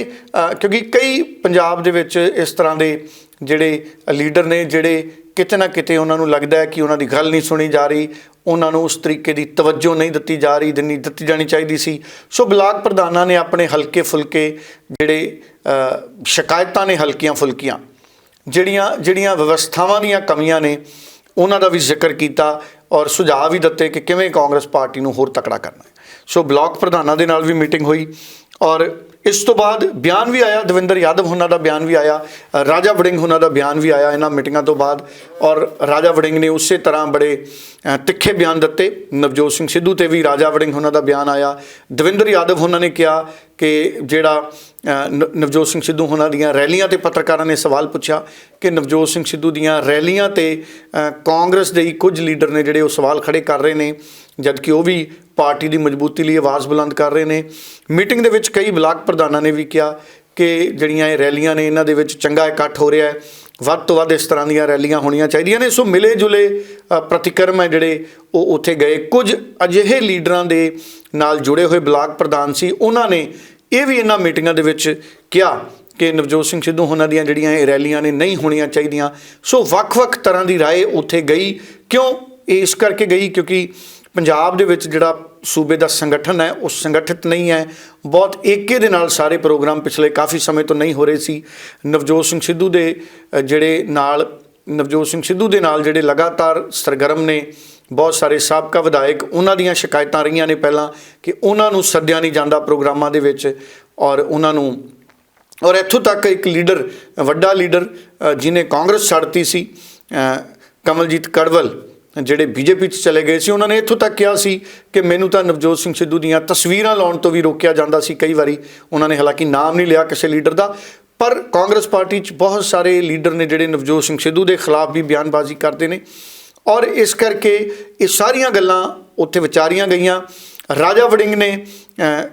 ਕਿਉਂਕਿ ਕਈ ਪੰਜਾਬ ਦੇ ਵਿੱਚ ਇਸ ਤਰ੍ਹਾਂ ਦੇ ਜਿਹੜੇ ਲੀਡਰ ਨੇ, ਜਿਹੜੇ ਕਿਤੇ ਨਾ ਕਿਤੇ ਉਹਨਾਂ ਨੂੰ ਲੱਗਦਾ ਹੈ ਕਿ ਉਹਨਾਂ ਦੀ ਗੱਲ ਨਹੀਂ ਸੁਣੀ ਜਾ ਰਹੀ। ਉਹਨਾਂ ਨੂੰ ਉਸ ਤਰੀਕੇ ਦੀ ਤਵੱਜੋ ਨਹੀਂ ਦਿੱਤੀ ਜਾ ਰਹੀ ਦਿੱਤੀ ਜਾਣੀ ਚਾਹੀਦੀ ਸੀ। ਸੋ ਬਲਾਕ ਪ੍ਰਧਾਨਾਂ ਨੇ ਆਪਣੇ ਹਲਕੇ ਫੁਲਕੇ ਜਿਹੜੇ ਸ਼ਿਕਾਇਤਾਂ ਨੇ ਹਲਕੀਆਂ ਫੁਲਕੀਆਂ। ਜਿਹੜੀਆਂ ਜਿਹੜੀਆਂ ਵਿਵਸਥਾਵਾਂ ਦੀਆਂ ਕਮੀਆਂ ਨੇ, ਉਹਨਾਂ ਦਾ ਵੀ ਜ਼ਿਕਰ ਕੀਤਾ ਔਰ ਸੁਝਾਅ ਵੀ ਦਿੱਤੇ ਕਿ ਕਿਵੇਂ ਕਾਂਗਰਸ ਪਾਰਟੀ ਨੂੰ ਹੋਰ ਤਕੜਾ ਕਰਨਾ ਹੈ। ਸੋ ਬਲਾਕ ਪ੍ਰਧਾਨਾਂ ਦੇ ਨਾਲ ਵੀ ਮੀਟਿੰਗ ਹੋਈ ਔਰ ਇਸ ਤੋਂ ਬਾਅਦ ਬਿਆਨ ਵੀ ਆਇਆ, ਦਵਿੰਦਰ ਯਾਦਵ ਹੁਣਾਂ ਦਾ ਬਿਆਨ ਵੀ ਆਇਆ ਰਾਜਾ ਵੜਿੰਗ ਹੁਣਾਂ ਦਾ ਬਿਆਨ ਵੀ ਆਇਆ ਇਹਨਾਂ ਮੀਟਿੰਗਾਂ ਤੋਂ ਬਾਅਦ ਔਰ ਰਾਜਾ ਵੜਿੰਗ ਨੇ ਉਸੇ ਤਰ੍ਹਾਂ ਬੜੇ ਤਿੱਖੇ ਬਿਆਨ ਦਿੱਤੇ। ਨਵਜੋਤ ਸਿੰਘ ਸਿੱਧੂ ਤੇ ਵੀ ਰਾਜਾ ਵੜਿੰਗ ਹੁਣਾਂ ਦਾ ਬਿਆਨ ਆਇਆ। ਦਵਿੰਦਰ ਯਾਦਵ ਹੁਣਾਂ ਨੇ ਕਿਹਾ ਕਿ ਜਿਹੜਾ ਨ- ਨਵਜੋਤ ਸਿੰਘ ਸਿੱਧੂ ਉਹਨਾਂ ਦੀਆਂ ਰੈਲੀਆਂ ਤੇ ਪੱਤਰਕਾਰਾਂ ਨੇ ਸਵਾਲ ਪੁੱਛਿਆ ਕਿ ਨਵਜੋਤ ਸਿੰਘ ਸਿੱਧੂ ਦੀਆਂ ਰੈਲੀਆਂ ਤੇ ਕਾਂਗਰਸ ਦੇ ਹੀ ਕੁਝ ਲੀਡਰ ਨੇ ਜਿਹੜੇ ਉਹ ਸਵਾਲ ਖੜੇ ਕਰ ਰਹੇ ਨੇ। ਜਦ ਕਿ ਉਹ ਵੀ ਪਾਰਟੀ ਦੀ ਮਜ਼ਬੂਤੀ ਲਈ ਆਵਾਜ਼ ਬੁਲੰਦ ਕਰ ਰਹੇ ਨੇ ਮੀਟਿੰਗ ਦੇ ਵਿੱਚ ਕਈ ਬਲਾਕ ਪ੍ਰਧਾਨਾਂ ਨੇ ਵੀ ਕਿਹਾ ਕਿ ਜਿਹੜੀਆਂ ਇਹ ਰੈਲੀਆਂ ਨੇ ਇਹਨਾਂ ਦੇ ਵਿੱਚ ਚੰਗਾ ਇਕੱਠ ਹੋ ਰਿਹਾ ਹੈ ਵੱਧ ਤੋਂ ਵੱਧ ਇਸ ਤਰ੍ਹਾਂ ਦੀਆਂ ਰੈਲੀਆਂ ਹੋਣੀਆਂ ਚਾਹੀਦੀਆਂ ਨੇ ਸੋ ਮਿਲੇ ਜੁਲੇ ਅ, ਪ੍ਰਤੀਕਰਮ ਹੈ ਜਿਹੜੇ ਉਹ ਉੱਥੇ ਗਏ ਕੁਝ ਅਜਿਹੇ ਲੀਡਰਾਂ ਦੇ ਨਾਲ ਜੁੜੇ ਹੋਏ ਬਲਾਕ ਪ੍ਰਧਾਨ ਸੀ ਉਹਨਾਂ ਨੇ ਇਹ ਵੀ ਇਹਨਾਂ ਮੀਟਿੰਗਾਂ ਦੇ ਵਿੱਚ ਕਿਹਾ ਕਿ ਨਵਜੋਤ ਸਿੰਘ ਸਿੱਧੂ ਉਹਨਾਂ ਦੀਆਂ ਜਿਹੜੀਆਂ ਇਹ ਰੈਲੀਆਂ ਨੇ ਨਹੀਂ ਹੋਣੀਆਂ ਚਾਹੀਦੀਆਂ ਸੋ ਵੱਖ-ਵੱਖ ਤਰ੍ਹਾਂ ਦੀ رائے ਉੱਥੇ ਗਈ ਕਿਉਂ ਇਸ ਕਰਕੇ ਗਈ ਕਿਉਂਕਿ ਪੰਜਾਬ ਦੇ ਵਿੱਚ ਜਿਹੜਾ ਸੂਬੇ ਦਾ ਸੰਗਠਨ ਹੈ ਉਹ ਸੰਗਠਿਤ ਨਹੀਂ ਹੈ। ਬਹੁਤ ਏਕੇ ਦੇ ਨਾਲ ਸਾਰੇ ਪ੍ਰੋਗਰਾਮ ਪਿਛਲੇ ਕਾਫੀ ਸਮੇਂ ਤੋਂ ਨਹੀਂ ਹੋ ਰਹੇ ਸੀ। ਨਵਜੋਤ ਸਿੰਘ ਸਿੱਧੂ ਦੇ ਜਿਹੜੇ ਨਾਲ ਨਵਜੋਤ ਸਿੰਘ ਸਿੱਧੂ ਦੇ ਨਾਲ ਜਿਹੜੇ ਲਗਾਤਾਰ ਸਰਗਰਮ ਨੇ ਬਹੁਤ ਸਾਰੇ ਸਾਬਕਾ ਵਿਧਾਇਕ ਉਹਨਾਂ ਦੀਆਂ ਸ਼ਿਕਾਇਤਾਂ ਰਹੀਆਂ ਨੇ ਪਹਿਲਾਂ ਕਿ ਉਹਨਾਂ ਨੂੰ ਸੱਦਿਆ ਨਹੀਂ ਜਾਂਦਾ ਪ੍ਰੋਗਰਾਮਾਂ ਦੇ ਵਿੱਚ ਔਰ ਉਹਨਾਂ ਨੂੰ ਔਰ ਇੱਥੋਂ ਤੱਕ ਇੱਕ ਲੀਡਰ ਵੱਡਾ ਲੀਡਰ ਅ, ਜਿਹਨੇ ਕਾਂਗਰਸ ਛੱਡਤੀ ਸੀ ਕਮਲਜੀਤ ਕੜਵਲ ਜਿਹੜੇ ਬੀਜੇਪੀ 'ਚ ਚਲੇ ਗਏ ਸੀ, ਉਹਨਾਂ ਨੇ ਇੱਥੋਂ ਤੱਕ ਕਿਹਾ ਸੀ ਕਿ ਮੈਨੂੰ ਤਾਂ ਨਵਜੋਤ ਸਿੰਘ ਸਿੱਧੂ ਦੀਆਂ ਤਸਵੀਰਾਂ ਲਾਉਣ ਤੋਂ ਵੀ ਰੋਕਿਆ ਜਾਂਦਾ ਸੀ ਕਈ ਵਾਰੀ। ਉਹਨਾਂ ਨੇ ਹਾਲਾਂਕਿ ਨਾਮ ਨਹੀਂ ਲਿਆ ਕਿਸੇ ਲੀਡਰ ਦਾ, ਪਰ ਕਾਂਗਰਸ ਪਾਰਟੀ 'ਚ ਬਹੁਤ ਸਾਰੇ ਲੀਡਰ ਨੇ ਜਿਹੜੇ ਨਵਜੋਤ ਸਿੰਘ ਸਿੱਧੂ ਦੇ ਖਿਲਾਫ ਵੀ ਬਿਆਨਬਾਜ਼ੀ ਕਰਦੇ ਨੇ। ਔਰ ਇਸ ਕਰਕੇ ਇਹ ਸਾਰੀਆਂ ਗੱਲਾਂ ਉੱਥੇ ਵਿਚਾਰੀਆਂ ਗਈਆਂ। ਰਾਜਾ ਵੜਿੰਗ ਨੇ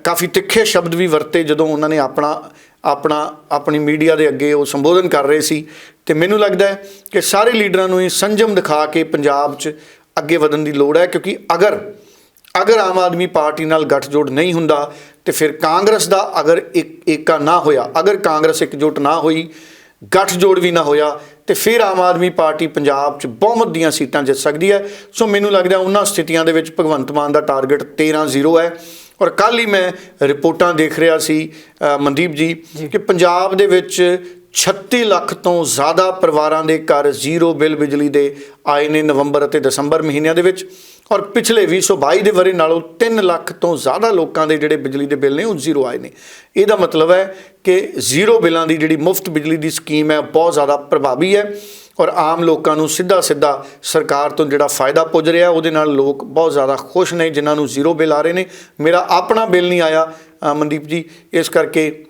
ਕਾਫੀ ਤਿੱਖੇ ਸ਼ਬਦ ਵੀ ਵਰਤੇ ਜਦੋਂ ਉਹਨਾਂ ਨੇ ਆਪਣਾ ਆਪਣਾ, ਆਪਣੀ ਮੀਡੀਆ ਦੇ ਅੱਗੇ ਉਹ ਸੰਬੋਧਨ ਕਰ ਰਹੇ ਸੀ। ਤੇ ਮੈਨੂੰ ਲੱਗਦਾ ਹੈ ਕਿ ਸਾਰੇ ਲੀਡਰਾਂ ਨੂੰ ਇਹ ਸੰਜਮ ਦਿਖਾ ਕੇ ਪੰਜਾਬ 'ਚ ਅੱਗੇ ਵਧਣ ਦੀ ਲੋੜ ਹੈ, ਕਿਉਂਕਿ ਅਗਰ ਅਗਰ ਆਮ ਆਦਮੀ ਪਾਰਟੀ ਨਾਲ ਗੱਠਜੋੜ ਨਹੀਂ ਹੁੰਦਾ, ਤੇ ਫਿਰ ਕਾਂਗਰਸ ਦਾ ਅਗਰ ਇੱਕ ਏਕਾ ਨਾ ਹੋਇਆ, ਅਗਰ ਕਾਂਗਰਸ ਇਕਜੁੱਟ ਨਾ ਹੋਈ, ਗੱਠਜੋੜ ਵੀ ਨਾ ਹੋਇਆ ਤੇ ਫਿਰ ਆਮ ਆਦਮੀ ਪਾਰਟੀ ਪੰਜਾਬ 'ਚ ਬਹੁਮਤ ਦੀਆਂ ਸੀਟਾਂ ਜਿੱਤ ਸਕਦੀ ਹੈ। ਸੋ ਮੈਨੂੰ ਲੱਗਦਾ ਉਹਨਾਂ ਸਥਿਤੀਆਂ ਦੇ ਵਿੱਚ ਭਗਵੰਤ ਮਾਨ ਦਾ ਟਾਰਗੇਟ 13-0 ਹੈ। ਔਰ ਕੱਲ ਹੀ ਮੈਂ ਰਿਪੋਰਟਾਂ ਦੇਖ ਰਿਹਾ ਸੀ ਮਨਦੀਪ ਜੀ ਕਿ ਪੰਜਾਬ ਦੇ ਵਿੱਚ 36 ਲੱਖ ਤੋਂ ਜ਼ਿਆਦਾ ਪਰਿਵਾਰਾਂ ਦੇ ਘਰ ਜ਼ੀਰੋ ਬਿੱਲ ਬਿਜਲੀ ਦੇ ਆਏ ਨੇ ਨਵੰਬਰ ਅਤੇ ਦਸੰਬਰ ਮਹੀਨਿਆਂ ਦੇ ਵਿੱਚ। ਔਰ ਪਿਛਲੇ 2022 ਦੇ ਵਰੇ ਨਾਲੋਂ 3 ਲੱਖ ਤੋਂ ਜ਼ਿਆਦਾ ਲੋਕਾਂ ਦੇ ਜਿਹੜੇ ਬਿਜਲੀ ਦੇ ਬਿੱਲ ਨੇ ਉਹ ਜ਼ੀਰੋ ਆਏ ਨੇ। ਇਹਦਾ ਮਤਲਬ ਹੈ ਕਿ ਜ਼ੀਰੋ ਬਿੱਲਾਂ ਦੀ ਜਿਹੜੀ ਮੁਫਤ ਬਿਜਲੀ ਦੀ ਸਕੀਮ ਹੈ ਬਹੁਤ ਜ਼ਿਆਦਾ ਪ੍ਰਭਾਵੀ ਹੈ ਔਰ ਆਮ ਲੋਕਾਂ ਨੂੰ ਸਿੱਧਾ ਸਿੱਧਾ ਸਰਕਾਰ ਤੋਂ ਜਿਹੜਾ ਫਾਇਦਾ ਪੁੱਜ ਰਿਹਾ ਉਹਦੇ ਨਾਲ ਲੋਕ ਬਹੁਤ ਜ਼ਿਆਦਾ ਖੁਸ਼ ਨੇ ਜਿਨ੍ਹਾਂ ਨੂੰ ਜ਼ੀਰੋ ਬਿੱਲ ਆ ਰਹੇ ਨੇ। ਮੇਰਾ ਆਪਣਾ ਬਿੱਲ ਨਹੀਂ ਆਇਆ ਅ, ਮਨਦੀਪ ਜੀ ਇਸ ਕਰਕੇ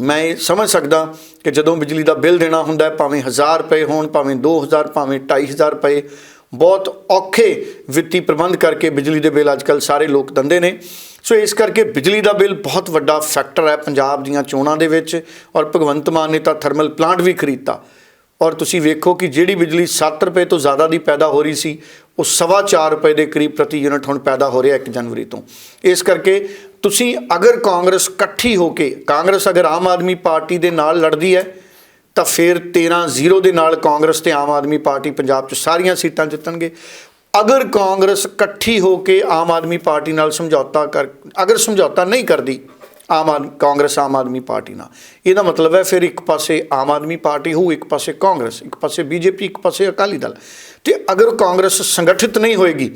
ਮੈਂ ਇਹ ਸਮਝ ਸਕਦਾ ਕਿ ਜਦੋਂ ਬਿਜਲੀ ਦਾ ਬਿੱਲ ਦੇਣਾ ਹੁੰਦਾ ਹੈ ਭਾਵੇਂ 1000 ਰੁਪਏ ਹੋਣ ਭਾਵੇਂ 2000 ਭਾਵੇਂ 2500 ਰੁਪਏ ਬਹੁਤ ਔਖੇ ਵਿੱਤੀ ਪ੍ਰਬੰਧ ਕਰਕੇ ਬਿਜਲੀ ਦੇ ਬਿੱਲ ਅੱਜਕੱਲ ਸਾਰੇ ਲੋਕ ਦਿੰਦੇ ਨੇ। ਸੋ ਇਸ ਕਰਕੇ ਬਿਜਲੀ ਦਾ ਬਿੱਲ ਬਹੁਤ ਵੱਡਾ ਫੈਕਟਰ ਹੈ ਪੰਜਾਬ ਦੀਆਂ ਚੋਣਾਂ ਦੇ ਵਿੱਚ ਔਰ ਭਗਵੰਤ ਮਾਨ ਨੇ ਤਾਂ ਥਰਮਲ ਪਲਾਂਟ ਵੀ ਖਰੀਦਤਾ। ਔਰ ਤੁਸੀਂ ਵੇਖੋ ਕਿ ਜਿਹੜੀ ਬਿਜਲੀ 7 ਰੁਪਏ ਤੋਂ ਜ਼ਿਆਦਾ ਦੀ ਪੈਦਾ ਹੋ ਰਹੀ ਸੀ, ਉਹ ਸਵਾ ਚਾਰ ਰੁਪਏ ਦੇ ਕਰੀਬ ਪ੍ਰਤੀ ਯੂਨਿਟ ਹੁਣ ਪੈਦਾ ਹੋ ਰਿਹਾ 1 ਜਨਵਰੀ ਤੋਂ। ਇਸ ਕਰਕੇ ਤੁਸੀਂ ਅਗਰ ਕਾਂਗਰਸ ਇਕੱਠੀ ਹੋ ਕੇ, ਕਾਂਗਰਸ ਅਗਰ ਆਮ ਆਦਮੀ ਪਾਰਟੀ ਦੇ ਨਾਲ ਲੜਦੀ ਹੈ ਤਾਂ ਫਿਰ 13-0 ਦੇ ਨਾਲ ਕਾਂਗਰਸ ਤੇ ਆਮ ਆਦਮੀ ਪਾਰਟੀ ਪੰਜਾਬ 'ਚ ਸਾਰੀਆਂ ਸੀਟਾਂ ਜਿੱਤਣਗੇ। ਅਗਰ ਕਾਂਗਰਸ ਇਕੱਠੀ ਹੋ ਕੇ ਆਮ ਆਦਮੀ ਪਾਰਟੀ ਨਾਲ ਸਮਝੌਤਾ ਕਰ, ਅਗਰ ਸਮਝੌਤਾ ਨਹੀਂ ਕਰਦੀ ਆਮ ਆਦਮੀ ਕਾਂਗਰਸ ਆਮ ਆਦਮੀ ਪਾਰਟੀ ਨਾਲ, ਇਹਦਾ ਮਤਲਬ ਹੈ ਫਿਰ ਇੱਕ ਪਾਸੇ ਆਮ ਆਦਮੀ ਪਾਰਟੀ ਹੋਊ, ਇੱਕ ਪਾਸੇ ਕਾਂਗਰਸ, ਇੱਕ ਪਾਸੇ ਬੀਜੇਪੀ, ਇੱਕ ਪਾਸੇ ਅਕਾਲੀ ਦਲ। ਤੇ ਅਗਰ ਕਾਂਗਰਸ ਸੰਗਠਿਤ ਨਹੀਂ ਹੋਏਗੀ,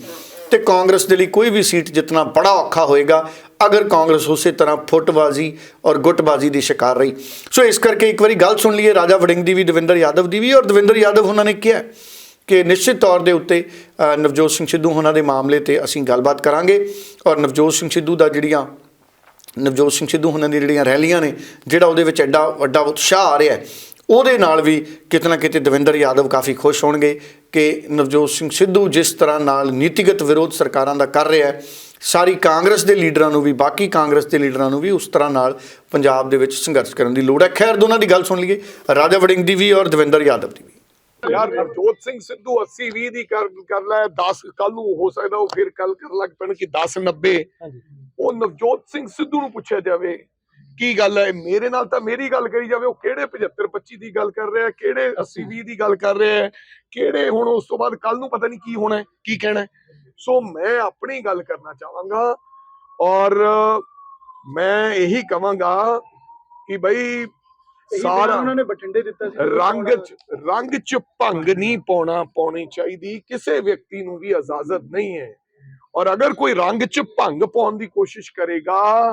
ਤੇ ਕਾਂਗਰਸ ਦੇ ਲਈ ਕੋਈ ਵੀ ਸੀਟ ਜਿੱਤਣਾ ਬੜਾ ਔਖਾ ਹੋਏਗਾ। ਅਗਰ ਕਾਂਗਰਸ ਉਸੇ ਤਰ੍ਹਾਂ ਫੁੱਟਬਾਜ਼ੀ ਔਰ ਗੁੱਟਬਾਜ਼ੀ ਦੀ ਸ਼ਿਕਾਰ ਰਹੀ। ਸੋ ਇਸ ਕਰਕੇ ਇੱਕ ਵਾਰੀ ਗੱਲ ਸੁਣ ਲਈਏ, ਰਾਜਾ ਵੜਿੰਗ ਦੀ ਵੀ, ਦਵਿੰਦਰ ਯਾਦਵ ਦੀ ਵੀ, ਔਰ ਦਵਿੰਦਰ ਯਾਦਵ ਉਹਨਾਂ ਨੇ ਕਿਹਾ ਕਿ ਨਿਸ਼ਚਿਤ ਤੌਰ ਦੇ ਉੱਤੇ ਨਵਜੋਤ ਸਿੰਘ ਸਿੱਧੂ ਉਹਨਾਂ ਦੇ ਮਾਮਲੇ ਤੇ ਅਸੀਂ ਗੱਲਬਾਤ ਕਰਾਂਗੇ। ਔਰ ਨਵਜੋਤ ਸਿੰਘ ਸਿੱਧੂ ਦਾ ਜਿਹੜੀਆਂ, ਨਵਜੋਤ ਸਿੰਘ ਸਿੱਧੂ ਉਹਨਾਂ ਦੀ ਜਿਹੜੀਆਂ ਰੈਲੀਆਂ ਨੇ, ਜਿਹੜਾ ਉਹਦੇ ਵਿੱਚ ਐਡਾ ਵੱਡਾ ਉਤਸ਼ਾਹ ਆ ਰਿਹਾ ਉਹਦੇ ਨਾਲ ਵੀ ਕਿਤੇ ਨਾ ਕਿਤੇ ਦਵਿੰਦਰ ਯਾਦਵ ਕਾਫੀ ਖੁਸ਼ ਹੋਣਗੇ ਕਿ ਨਵਜੋਤ ਸਿੰਘ ਸਿੱਧੂ ਜਿਸ ਤਰ੍ਹਾਂ ਨਾਲ ਨੀਤੀਗਤ ਵਿਰੋਧ ਸਰਕਾਰਾਂ ਦਾ ਕਰ ਰਿਹਾ ਹੈ ਸਾਰੀ ਕਾਂਗਰਸ ਦੇ ਲੀਡਰਾਂ ਨੂੰ ਵੀ ਬਾਕੀ ਕਾਂਗਰਸ ਦੇ ਲੀਡਰਾਂ ਨੂੰ ਵੀ ਉਸ ਤਰ੍ਹਾਂ ਨਾਲ ਪੰਜਾਬ ਦੇ ਵਿੱਚ ਸੰਘਰਸ਼ ਕਰਨ ਦੀ ਲੋੜ ਹੈ। ਖੈਰ ਦੋਨਾਂ ਦੀ ਗੱਲ ਸੁਣ ਲਈਏ। ਰਾਜਾ ਵੜਿੰਗ ਦੀ ਵੀ ਔਰ ਦਵਿੰਦਰ ਯਾਦਵ ਦੀ ਵੀ। ਯਾਰ ਨਵਜੋਤ ਸਿੰਘ ਸਿੱਧੂ 80 20 ਦੀ ਕਰ ਕਰ ਲੈ 10 ਕੱਲ ਨੂੰ ਹੋ ਸਕਦਾ ਉਹ ਫਿਰ ਕੱਲ ਕਰ ਲੱਗ ਪੈਣ ਕਿ 10 90 ਉਹ ਨਵਜੋਤ ਸਿੰਘ ਸਿੱਧੂ ਨੂੰ ਪੁੱਛਿਆ ਜਾਵੇ ਕੀ ਗੱਲ ਹੈ? ਮੇਰੇ ਨਾਲ ਤਾਂ ਮੇਰੀ ਗੱਲ ਕਰੀ ਜਾਵੇ ਉਹ ਕਿਹੜੇ 75 25 ਦੀ ਗੱਲ ਕਰ ਰਿਹਾ ਹੈ ਕਿਹੜੇ 80 20 ਦੀ ਗੱਲ ਕਰ ਰਿਹਾ ਹੈ ਕਿਹੜੇ ਹੁਣ ਉਸ ਤੋਂ ਬਾਅਦ ਕੱਲ ਨੂੰ ਪਤਾ ਨਹੀਂ ਕੀ ਹੋਣਾ ਹੈ ਕੀ ਕਹਿਣਾ ਹੈ। ਸੋ ਮੈਂ ਆਪਣੀ ਗੱਲ ਕਰਨਾ ਚਾਹਾਂਗਾ ਔਰ ਮੈਂ ਇਹੀ ਕਵਾਂਗਾ ਕਿ ਬਈ ਸਾਰਾ ਉਹਨਾਂ ਨੇ ਬਠਿੰਡੇ ਦਿੱਤਾ ਸੀ ਰੰਗ ਚ ਰੰਗ ਚ ਭੰਗ ਨਹੀਂ ਪਾਉਣਾ ਪਾਉਣੀ ਚਾਹੀਦੀ। ਕਿਸੇ ਵਿਅਕਤੀ ਨੂੰ ਵੀ ਇਜਾਜ਼ਤ ਨਹੀਂ ਹੈ। ਔਰ ਅਗਰ ਕੋਈ ਰੰਗ ਚ ਭੰਗ ਪਾਉਣ ਦੀ ਕੋਸ਼ਿਸ਼ ਕਰੇਗਾ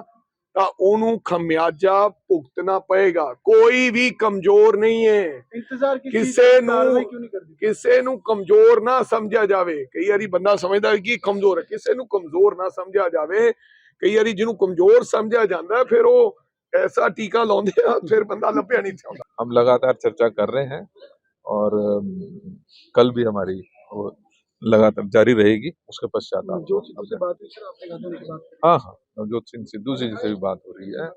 ਤਾਂ ਉਹਨੂੰ ਖਮਿਆਜਾ ਭੁਗਤਣਾ ਪਏਗਾ ਕੋਈ ਵੀ ਕਮਜ਼ੋਰ ਨਹੀਂ ਹੈ ਇੰਤਜ਼ਾਰ ਕੀਤੀ ਕਿਸੇ ਨੂੰ- ਕਾਰਵਾਈ ਕਿਉਂ ਨਹੀਂ ਕਰਦੀ ਕਿਸੇ ਨੂੰ ਕਮਜ਼ੋਰ ਨਾ ਸਮਝਿਆ ਜਾਵੇ ਕਈ ਵਾਰੀ ਬੰਦਾ ਸਮਝਦਾ ਹੈ ਕਿ ਕਮਜ਼ੋਰ ਹੈ ਕਿਸੇ ਨੂੰ ਕਮਜ਼ੋਰ ਨਾ ਸਮਝਿਆ ਜਾਵੇ ਕਈ ਵਾਰੀ ਜਿਹਨੂੰ ਕਮਜ਼ੋਰ ਸਮਝਿਆ ਜਾਂਦਾ ਹੈ, ਫਿਰ ਉਹ ਐਸਾ ਟੀਕਾ ਲਾਉਂਦੇ ਆ ਫਿਰ ਬੰਦਾ ਲੱਭਿਆ ਨਹੀਂ ਚਾਹੁੰਦਾ हम लगातार चर्चा कर रहे हैं और अम, कल भी हमारी वो लगातार जारी रहेगी उसके पश्चात आप- जो आपसे बात हुई सर आपने कहा था उनकी बात हाँ हाँ नवजोत सिंह सिद्धू जी से भी बात हो रही है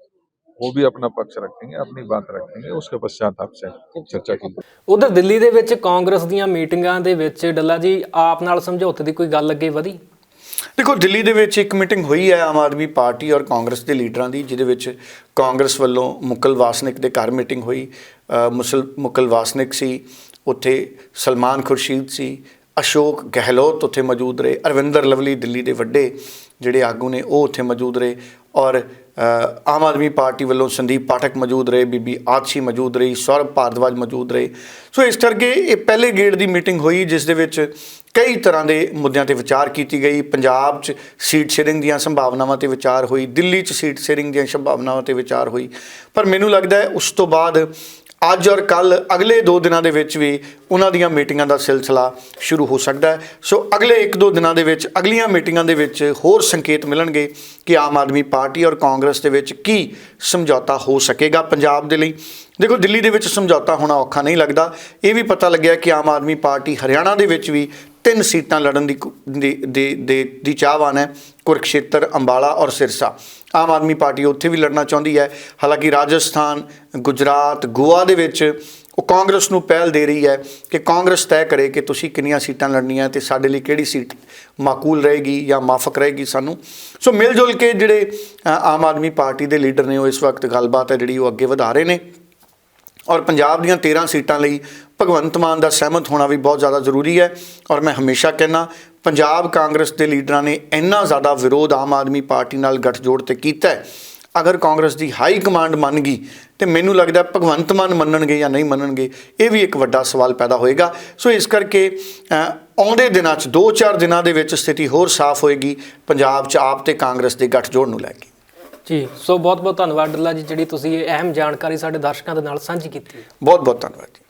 वो भी अपना पक्ष रखेंगे अपनी बात रखेंगे उसके पश्चात आपसे चर्चा की ਉਧਰ ਦਿੱਲੀ ਦੇ ਵਿੱਚ ਕਾਂਗਰਸ ਦੀਆਂ ਮੀਟਿੰਗਾਂ ਦੇ ਵਿੱਚ ਡੱਲਾ ਜੀ ਆਪ ਨਾਲ ਸਮਝੌਤੇ ਦੀ ਕੋਈ ਗੱਲ ਅੱਗੇ ਵਧੀ ਦੇਖੋ ਦਿੱਲੀ ਦੇ ਵਿੱਚ ਇੱਕ ਮੀਟਿੰਗ ਹੋਈ ਹੈ ਆਮ ਆਦਮੀ ਪਾਰਟੀ ਔਰ ਕਾਂਗਰਸ ਦੇ ਲੀਡਰਾਂ ਦੀ ਜਿਹਦੇ ਵਿੱਚ ਕਾਂਗਰਸ ਵੱਲੋਂ ਮੁਕਲ ਵਾਸਨਿਕ ਦੇ ਘਰ ਮੀਟਿੰਗ ਹੋਈ ਅ, ਮੁਸਲ ਮੁਕਲ ਵਾਸਨਿਕ ਸੀ ਉੱਥੇ ਸਲਮਾਨ ਖੁਰਸ਼ੀਦ ਸੀ ਅਸ਼ੋਕ ਗਹਿਲੋਤ ਉੱਥੇ ਮੌਜੂਦ ਰਹੇ, ਅਰਵਿੰਦਰ ਲਵਲੀ ਦਿੱਲੀ ਦੇ ਵੱਡੇ ਜਿਹੜੇ ਆਗੂ ਨੇ, ਉਹ ਉੱਥੇ ਮੌਜੂਦ ਰਹੇ ਔਰ ਆਮ ਆਦਮੀ ਪਾਰਟੀ ਵੱਲੋਂ ਸੰਦੀਪ ਪਾਠਕ ਮੌਜੂਦ ਰਹੇ, ਬੀਬੀ ਆਦਸ਼ੀ ਮੌਜੂਦ ਰਹੀ ਸੌਰਭ ਭਾਰਦਵਾਜ ਮੌਜੂਦ ਰਹੇ। ਸੋ ਇਸ ਕਰਕੇ ਇਹ ਪਹਿਲੇ ਗੇੜ ਦੀ ਮੀਟਿੰਗ ਹੋਈ, ਜਿਸ ਦੇ ਵਿੱਚ ਕਈ ਤਰ੍ਹਾਂ ਦੇ ਮੁੱਦਿਆਂ ਤੇ ਵਿਚਾਰ ਕੀਤੀ ਗਈ। ਪੰਜਾਬ 'ਚ ਸੀਟ ਸ਼ੇਅਰਿੰਗ ਦੀਆਂ ਸੰਭਾਵਨਾਵਾਂ ਤੇ ਵਿਚਾਰ ਹੋਈ, ਦਿੱਲੀ 'ਚ ਸੀਟ ਸ਼ੇਅਰਿੰਗ ਦੀਆਂ ਸੰਭਾਵਨਾਵਾਂ ਤੇ ਵਿਚਾਰ ਹੋਈ। ਪਰ ਮੈਨੂੰ ਲੱਗਦਾ ਹੈ ਉਸ ਤੋਂ ਬਾਅਦ ਅੱਜ ਔਰ ਕੱਲ ਅਗਲੇ 2 ਦਿਨਾਂ ਦੇ ਵਿੱਚ ਵੀ ਉਹਨਾਂ ਦੀਆਂ ਮੀਟਿੰਗਾਂ ਦਾ ਸਿਲਸਿਲਾ ਸ਼ੁਰੂ ਹੋ ਸਕਦਾ ਹੈ। ਸੋ ਅਗਲੇ 1-2 ਦਿਨਾਂ ਦੇ ਵਿੱਚ ਅਗਲੀਆਂ ਮੀਟਿੰਗਾਂ ਦੇ ਵਿੱਚ ਹੋਰ ਸੰਕੇਤ ਮਿਲਣਗੇ ਕਿ ਆਮ ਆਦਮੀ ਪਾਰਟੀ ਔਰ ਕਾਂਗਰਸ ਦੇ ਵਿੱਚ ਕੀ ਸਮਝੌਤਾ ਹੋ ਸਕੇਗਾ ਪੰਜਾਬ ਦੇ ਲਈ। ਦੇਖੋ, ਦਿੱਲੀ ਦੇ ਵਿੱਚ ਸਮਝੌਤਾ ਹੋਣਾ ਔਖਾ ਨਹੀਂ ਲੱਗਦਾ। ਇਹ ਵੀ ਪਤਾ ਲੱਗਿਆ ਕਿ ਆਮ ਆਦਮੀ ਪਾਰਟੀ ਹਰਿਆਣਾ ਦੇ ਵਿੱਚ ਵੀ ਤਿੰਨ ਸੀਟਾਂ ਲੜਨ ਦੀ ਕੁ- ਦੀ ਦੀ- ਦੀ ਚਾਹਵਾਨ ਹੈ। ਕੁਰਕਸ਼ੇਤਰ, ਅੰਬਾਲਾ ਔਰ ਸਿਰਸਾ। ਆਮ ਆਦਮੀ ਪਾਰਟੀ ਉੱਥੇ ਵੀ ਲੜਨਾ ਚਾਹੁੰਦੀ ਹੈ। ਹਾਲਾਂਕਿ ਰਾਜਸਥਾਨ, ਗੁਜਰਾਤ, ਗੋਆ ਦੇ ਵਿੱਚ ਉਹ ਕਾਂਗਰਸ ਨੂੰ ਪਹਿਲ ਦੇ ਰਹੀ ਹੈ ਕਿ ਕਾਂਗਰਸ ਤੈਅ ਕਰੇ ਕਿ ਤੁਸੀਂ ਕਿੰਨੀਆਂ ਸੀਟਾਂ ਲੜਨੀਆਂ ਤੇ ਸਾਡੇ ਲਈ ਕਿਹੜੀ ਸੀਟ ਮਾਕੂਲ ਰਹੇਗੀ ਜਾਂ ਮਾਫਕ ਰਹੇਗੀ ਸਾਨੂੰ। ਸੋ ਮਿਲ ਜੁਲ ਕੇ ਜਿਹੜੇ ਆਮ ਆਦਮੀ ਪਾਰਟੀ ਦੇ ਲੀਡਰ ਨੇ ਉਹ ਇਸ ਵਕਤ ਗੱਲਬਾਤ ਹੈ ਜਿਹੜੀ ਉਹ ਅੱਗੇ ਵਧਾ ਰਹੇ ਨੇ। ਔਰ ਪੰਜਾਬ ਦੀਆਂ 13 ਸੀਟਾਂ ਲਈ ਭਗਵੰਤ ਮਾਨ ਦਾ ਸਹਿਮਤ ਹੋਣਾ ਵੀ ਬਹੁਤ ਜ਼ਿਆਦਾ ਜ਼ਰੂਰੀ ਹੈ ਔਰ ਮੈਂ ਹਮੇਸ਼ਾ ਕਹਿੰਦਾ ਪੰਜਾਬ ਕਾਂਗਰਸ ਦੇ ਲੀਡਰਾਂ ਨੇ ਇੰਨਾ ਜ਼ਿਆਦਾ ਵਿਰੋਧ ਆਮ ਆਦਮੀ ਪਾਰਟੀ ਨਾਲ ਗੱਠਜੋੜ ਤੇ ਕੀਤਾ ਹੈ। ਅਗਰ ਕਾਂਗਰਸ ਦੀ ਹਾਈ ਕਮਾਂਡ ਮੰਨ ਗਈ ਤੇ ਮੈਨੂੰ ਲੱਗਦਾ ਭਗਵੰਤ ਮਾਨ ਮੰਨਣਗੇ ਜਾਂ ਨਹੀਂ ਮੰਨਣਗੇ ਇਹ ਵੀ ਇੱਕ ਵੱਡਾ ਸਵਾਲ ਪੈਦਾ ਹੋਏਗਾ। ਸੋ ਇਸ ਕਰਕੇ ਆਉਂਦੇ ਦਿਨਾਂ 'ਚ 2-4 ਦਿਨਾਂ ਦੇ ਵਿੱਚ ਸਥਿਤੀ ਹੋਰ ਸਾਫ਼ ਹੋਏਗੀ ਪੰਜਾਬ 'ਚ ਆਪ ਤੇ ਕਾਂਗਰਸ ਦੇ ਗੱਠਜੋੜ ਨੂੰ ਲੈ ਕੇ। ਜੀ ਸੋ ਬਹੁਤ ਬਹੁਤ ਧੰਨਵਾਦ ਡੱਲਾ ਜੀ ਜਿਹੜੀ ਤੁਸੀਂ ਇਹ ਅਹਿਮ ਜਾਣਕਾਰੀ ਸਾਡੇ ਦਰਸ਼ਕਾਂ ਦੇ ਨਾਲ ਸਾਂਝੀ ਕੀਤੀ। ਬਹੁਤ ਬਹੁਤ ਧੰਨਵਾਦ ਜੀ।